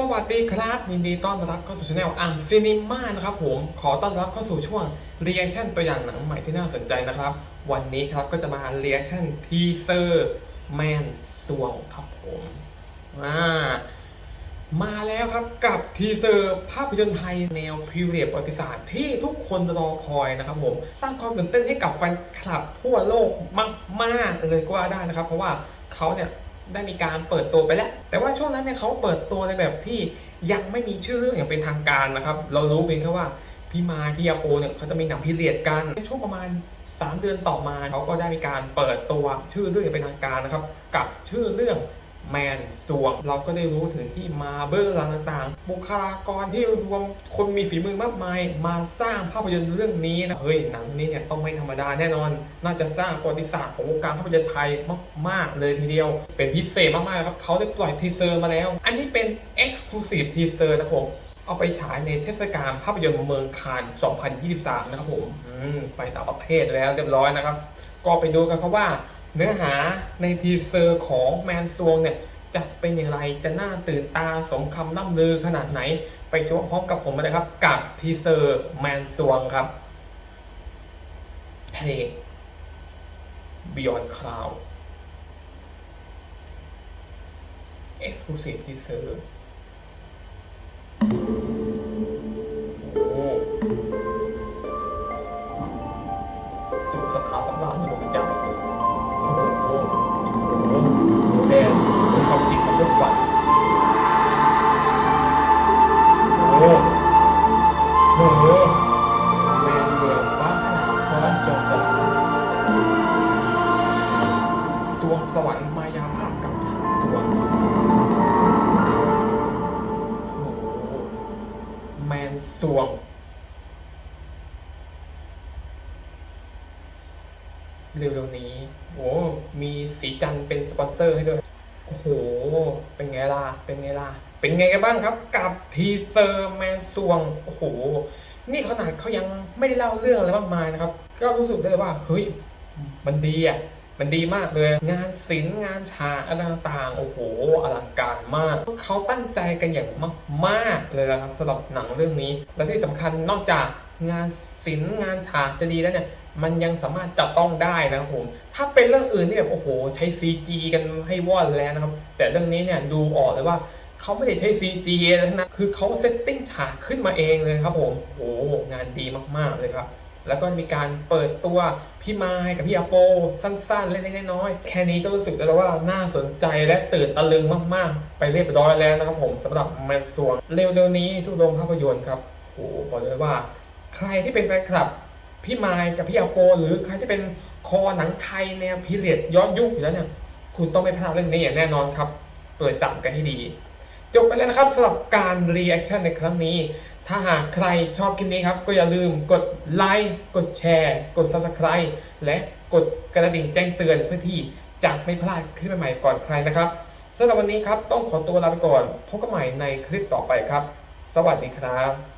สวัสดีครับยินดีต้อนรับเข้าสู่ช anel อัมซีนิม่านะครับผมขอต้อนรับเข้าสู่ช่วง reaction ตัวอย่างหนังใหม่ที่น่าสนใจนะครับ วันนี้ครับก็จะมา reaction ทีเซอร์แมนสวงครับผมอ่ามาแล้วครับกับทีเซอร์ภาพยนตร์ไทยแนวพิเรียประวัติศาสตร์ที่ทุกคนรอคอยนะครับผมสร้างความตื่นเต้นให้กับแฟนคลับทั่วโลกมากๆเลยก็ว่าได้นะครับ เพราะว่าเขาเนี่ย ได้มีการเปิดตัวไปแล้ว แต่ว่าช่วงนั้นเนี่ยเขาเปิดตัวในแบบที่ยังไม่มีชื่อเรื่องอย่างเป็นทางการนะครับ เรารู้เพียงแค่ว่าพี่มาพี่ยาโปเนี่ยเขาจะมีหนังพิเรียดกันในช่วงประมาณ 3 เดือนต่อมาเขาก็ได้มีการเปิดตัวชื่อเรื่องอย่างเป็นทางการนะครับ กับชื่อเรื่อง แมนสวง เราก็ได้รู้ถึงที่มาเบอร์ต่างๆ บุคลากรที่รวมคนมีฝีมือมากมาย มาสร้างภาพยนตร์เรื่องนี้นะ เฮ้ย หนังนี้เนี่ยต้องไม่ธรรมดาแน่นอน น่าจะสร้างประวัติศาสตร์ของวงการภาพยนตร์ไทยมากๆ เลยทีเดียว เป็นพิเศษมากๆครับเขาได้ปล่อยทีเซอร์มาแล้ว อันนี้เป็น Exclusive ทีเซอร์นะผมเอาไปฉายในเทศกาลภาพยนตร์เมืองคาน 2023 นะครับผมมไปต่างประเทศแล้วเรียบร้อยนะครับ ก็ไปดูกันครับว่า เนื้อหาในทีเซอร์ของแมนซวงเนี่ยจะเป็นอย่างไรจะน่าตื่นตาสมคำล่ำลือขนาดไหน ไปชมพร้อมกับผมเลยครับ กับทีเซอร์แมนซวงครับเพลง Beyond Cloud Exclusive Teaser สวรรค์มายาภาพกับฉากสวงโอ้โหแมนสวง เร็วๆนี้ โอ้มีสีจันเป็นสปอนเซอร์ให้ด้วย โอ้โห เป็นไงล่ะ เป็นไงล่ะ เป็นไงกันบ้างครับ กับทีเซอร์แมนซวง โอ้โห นี่ขนาดเขายังไม่ได้เล่าเรื่องอะไรมากมายนะครับ ก็รู้สึกได้เลยว่า เฮ้ย มันดีอะ มันดีมากเลย งานศิลป์งานฉากอะไรต่างๆโอ้โหอลังการมาก เขาตั้งใจกันอย่างมากๆเลยครับสำหรับหนังเรื่องนี้ และที่สำคัญนอกจากงานศิลป์งานฉากจะดีแล้วเนี่ยมันยังสามารถจับต้องได้นะครับผม ถ้าเป็นเรื่องอื่นที่แบบโอ้โห ใช้ CG กันให้ว่อนแล้วนะครับ แต่เรื่องนี้เนี่ยดูออกเลยว่าเขาไม่ได้ใช้ CG อะไรทั้งนั้นคือเขาเซตติ้งฉากขึ้นมาเองเลยครับผม โอ้โหงานดีมากๆเลยครับ แล้วก็มีการเปิดตัวพี่ไม้กับพี่อาโป สั้นๆ เล็กๆน้อยๆแค่นี้ก็รู้สึกแล้วว่าน่าสนใจและตื่นตะลึงมากๆ ไปเรียบร้อยแล้วนะครับผมสำหรับแมนสวงเร็วๆนี้ทุกโรงภาพยนตร์ครับโอ้โหบอกเลยว่า ใครที่เป็นแฟนคลับพี่ไมค์กับพี่อาโป หรือใครที่เป็นคอหนังไทยแนวพีเรียดย้อนยุคอยู่แล้วเนี่ยคุณต้องไม่พลาดเรื่องนี้อย่างแน่นอนครับเปิดตามกันให้ดี จบไปแล้วนะครับสำหรับการรีแอคชั่นในครั้งนี้ ถ้าหากใครชอบคลิปนี้ครับ ก็อย่าลืมกดไลค์กดแชร์ กด subscribe และกดกระดิ่งแจ้งเตือนเพื่อที่จะไม่พลาดคลิปใหม่ๆก่อนใครนะครับสำหรับวันนี้ครับต้องขอตัวลาไปก่อนพบกันใหม่ในคลิปต่อไปครับ สวัสดีครับ